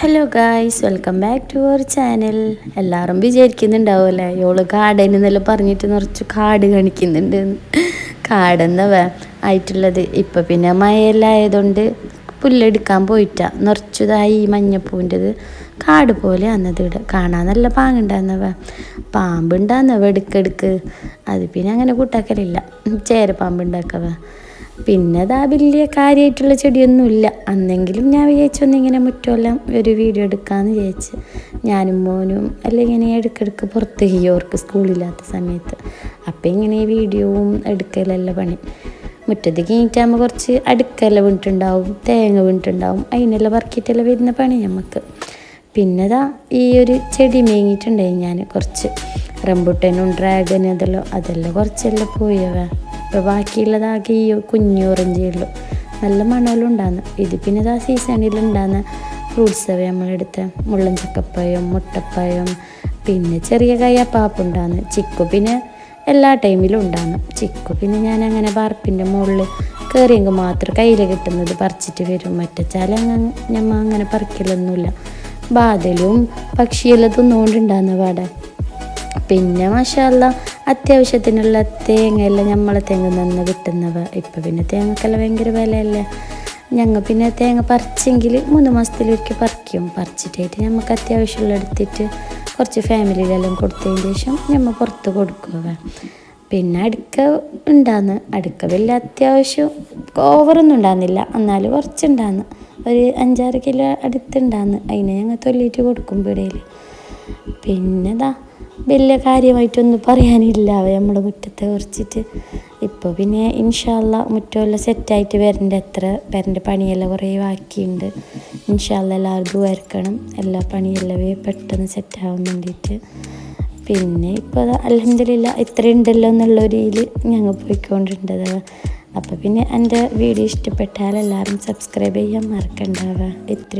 Hello guys welcome back to our channel എല്ലാവരും വിചാരിക്കുന്നുണ്ടാവുമല്ലേ? ഇവൾ കാടൻ എന്നെല്ലാം പറഞ്ഞിട്ട് നിറച്ച് കാട് കാണിക്കുന്നുണ്ട്. കാടെന്നവ ആയിട്ടുള്ളത്. ഇപ്പം പിന്നെ മഴയെല്ലാം ആയതുകൊണ്ട് പുല്ലെടുക്കാൻ പോയിട്ടാ. നിറച്ചതായി ഈ മഞ്ഞപ്പൂവിന്റെത് കാട് പോലെ അന്നത് ഇവിടെ കാണാൻ നല്ല പാങ്ങുണ്ടാകുന്നവ പാമ്പുണ്ടാകുന്നവ എടുക്കെടുക്ക്. അത് പിന്നെ അങ്ങനെ കൂട്ടാക്കലില്ല. ചേരപ്പാമ്പ് ഉണ്ടാക്കവ പിന്നെ അതാ വലിയ കാര്യമായിട്ടുള്ള ചെടിയൊന്നുമില്ല. അന്നെങ്കിലും ഞാൻ വിചാരിച്ചൊന്നിങ്ങനെ മുറ്റമെല്ലാം ഒരു വീഡിയോ എടുക്കാമെന്ന് വിചാരിച്ച്. ഞാനും മോനും എല്ലാം ഇങ്ങനെ ഇടയ്ക്കിടയ്ക്ക് പുറത്ത് ഓർക്ക് സ്കൂളില്ലാത്ത സമയത്ത്. അപ്പം ഇങ്ങനെ വീഡിയോവും എടുക്കലല്ല പണി. മുറ്റത്ത് കീഞ്ഞിട്ടാകുമ്പോൾ കുറച്ച് അടുക്കല വീണിട്ടുണ്ടാവും തേങ്ങ വീണിട്ടുണ്ടാവും. അതിനെല്ലാം പറക്കിയിട്ടെല്ലാം വരുന്ന പണി നമുക്ക് പിന്നെതാ ഈ ഒരു ചെടി മേങ്ങിയിട്ടുണ്ടായി ഞാൻ കുറച്ച്. റംബുട്ടനും ഡ്രാഗനും അതെല്ലാം അതെല്ലാം കുറച്ചെല്ലാം പോയവ ഇപ്പോൾ ബാക്കിയുള്ളതാകെ ഈ കുഞ്ഞു ഓറഞ്ചുള്ളൂ നല്ല മണമെല്ലാം ഉണ്ടാകുന്നു ഇത് പിന്നെ ഇതാ സീസണിൽ ഉണ്ടാകുന്ന ഫ്രൂട്ട്സ് അവ നമ്മളെടുത്ത മുള്ളൻ ചക്കപ്പഴം മുട്ടപ്പഴം പിന്നെ ചെറിയ കയ്യ പാപ്പുണ്ടാകുന്നു ചിക്കു പിന്നെ എല്ലാ ടൈമിലും ഉണ്ടാകും ചിക്കു. പിന്നെ ഞാൻ അങ്ങനെ വാർപ്പിന്റെ മുകളിൽ കയറിയെങ്കിൽ മാത്രം കയ്യിൽ കിട്ടുന്നത് പറിച്ചിട്ട് വരും. മറ്റച്ചാൽ അങ്ങനെ ഞമ്മ അങ്ങനെ പറിക്കലൊന്നുമില്ല. ബാധലും പക്ഷിയെല്ലാം തിന്നുകൊണ്ടുണ്ടാകുന്ന പാടെ പിന്നെ മഷാല്ല അത്യാവശ്യത്തിനുള്ള തേങ്ങയെല്ലാം നമ്മളെ തേങ്ങ നിന്ന് കിട്ടുന്നവ ഇപ്പം പിന്നെ തേങ്ങക്കെല്ലാം ഭയങ്കര വിലയല്ലേ. ഞങ്ങൾ പിന്നെ തേങ്ങ പറിച്ചെങ്കിൽ മൂന്ന് മാസത്തിലൊരിക്കൽ പറിക്കും. പറിച്ചിട്ടായിട്ട് നമുക്ക് അത്യാവശ്യമുള്ള എടുത്തിട്ട് കുറച്ച് ഫാമിലിയിലെല്ലാം കൊടുത്തതിന് ശേഷം നമ്മൾ പുറത്ത് കൊടുക്കുക പിന്നെ അടുക്ക ഉണ്ടാന്ന് അടുക്ക വലിയ അത്യാവശ്യം ഓവറൊന്നും ഉണ്ടാകുന്നില്ല എന്നാലും കുറച്ചുണ്ടാന്ന്. ഒരു അഞ്ചാറ് കിലോ അടുത്തുണ്ടാന്ന് അതിനെ ഞങ്ങൾ തൊല്ലിയിട്ട് കൊടുക്കും പിടയിൽ പിന്നെ ഇതാ വലിയ കാര്യമായിട്ടൊന്നും പറയാനില്ല നമ്മുടെ മുറ്റത്തെ കുറിച്ചിട്ട്. ഇപ്പോൾ പിന്നെ ഇൻഷാല്ല മുറ്റമെല്ലാം സെറ്റായിട്ട് വരേണ്ട എത്ര വരേണ്ട പണിയെല്ലാം കുറേ ബാക്കിയുണ്ട്. ഇൻഷാല്ല എല്ലാവർക്കും വരക്കണം. എല്ലാ പണിയെല്ലാം പെട്ടെന്ന് സെറ്റാവാൻ വേണ്ടിയിട്ട്. പിന്നെ ഇപ്പോൾ അലഹമില്ല ഇത്ര ഉണ്ടല്ലോ എന്നുള്ള ഇതിൽ ഞങ്ങൾ പോയിക്കൊണ്ടിരുന്നത്. അപ്പോൾ പിന്നെ എന്റെ വീഡിയോ ഇഷ്ടപ്പെട്ടാൽ എല്ലാവരും സബ്സ്ക്രൈബ് ചെയ്യാൻ മറക്കണ്ടാവുക ഇത്ര